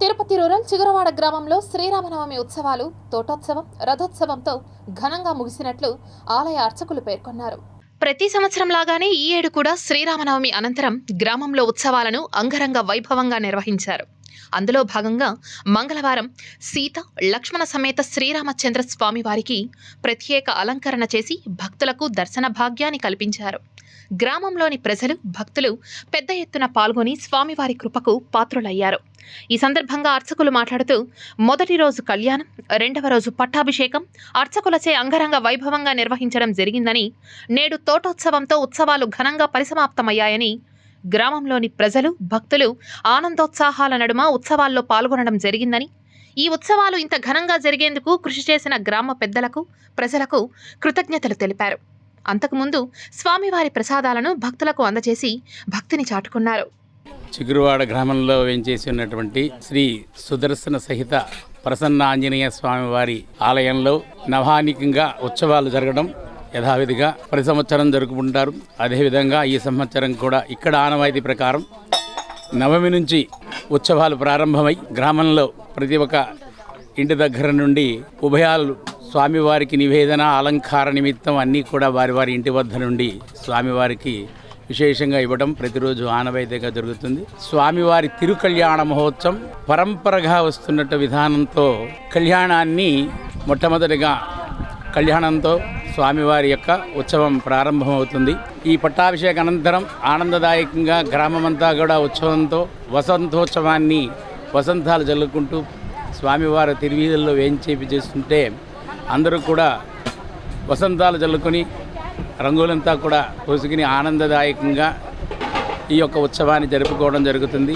Tirupati rural చిగురవాడ గ్రామంలో శ్రీరామనవమి ఉత్సవాలు తోటోత్సవం రథోత్సవంతో ఘనంగా ముగిసినట్లు ఆలయ అర్చకులు పేర్కొన్నారు. ప్రతి సంవత్సరం లాగానే ఈ ఏడు కూడా శ్రీరామనవమి అనంతరం గ్రామంలో ఉత్సవాలను అంగరంగ వైభవంగా నిర్వహించారు. అందులో భాగంగా మంగళవారం సీత లక్ష్మణ సమేత శ్రీరామచంద్ర స్వామి వారికి ప్రత్యేక అలంకరణ చేసి భక్తులకు దర్శన భాగ్యాన్ని కల్పించారు. గ్రామంలోని ప్రజలు భక్తులు పెద్ద ఎత్తున పాల్గొని స్వామివారి కృపకు పాత్రులయ్యారు. ఈ సందర్భంగా అర్చకులు మాట్లాడుతూ మొదటి రోజు కళ్యాణం రెండవ రోజు పట్టాభిషేకం అర్చకులచే అంగరంగ వైభవంగా నిర్వహించడం జరిగిందని నేడు తోటోత్సవంతో ఉత్సవాలు ఘనంగా పరిసమాప్తమయ్యాయని గ్రామంలోని ప్రజలు భక్తులు ఆనందోత్సాహాల నడుమ ఉత్సవాల్లో పాల్గొనడం జరిగిందని ఈ ఉత్సవాలు ఇంత ఘనంగా జరిగేందుకు కృషి చేసిన గ్రామ పెద్దలకు ప్రజలకు కృతజ్ఞతలు తెలిపారు. అంతకుముందు స్వామివారి ప్రసాదాలను భక్తులకు అందజేసి భక్తిని చాటుకున్నారు. చిగురువాడ గ్రామంలో వేంచేసి ఉన్నటువంటి శ్రీ సుదర్శన సహిత ప్రసన్న ఆంజనేయ స్వామివారి ఆలయంలో నవానికంగా ఉత్సవాలు జరగడం యథావిధిగా ప్రతి సంవత్సరం జరుపుకుంటారు. అదేవిధంగా ఈ సంవత్సరం కూడా ఇక్కడ ఆనవాయితీ ప్రకారం నవమి నుంచి ఉత్సవాలు ప్రారంభమై గ్రామంలో ప్రతి ఒక్క ఇంటి దగ్గర నుండి ఉభయాలు స్వామివారికి నివేదన అలంకార నిమిత్తం అన్నీ కూడా వారి వారి ఇంటి వద్ద నుండి స్వామివారికి విశేషంగా ఇవ్వడం ప్రతిరోజు ఆనవాయితీగా జరుగుతుంది. స్వామివారి తిరుకళ్యాణ మహోత్సవం పరంపరగా వస్తున్నట్టు విధానంతో కళ్యాణాన్ని మొట్టమొదటిగా కళ్యాణంతో స్వామివారి యొక్క ఉత్సవం ప్రారంభమవుతుంది. ఈ పట్టాభిషేక అనంతరం ఆనందదాయకంగా గ్రామమంతా కూడా ఉత్సవంతో వసంతోత్సవాన్ని వసంతాలు జల్లుకుంటూ స్వామివారి తిరువీధుల్లో వేయించేపి చేస్తుంటే అందరూ కూడా వసంతాలు జల్లుకొని రంగులంతా కూడా పూసుకుని ఆనందదాయకంగా ఈ యొక్క ఉత్సవాన్ని జరుపుకోవడం జరుగుతుంది.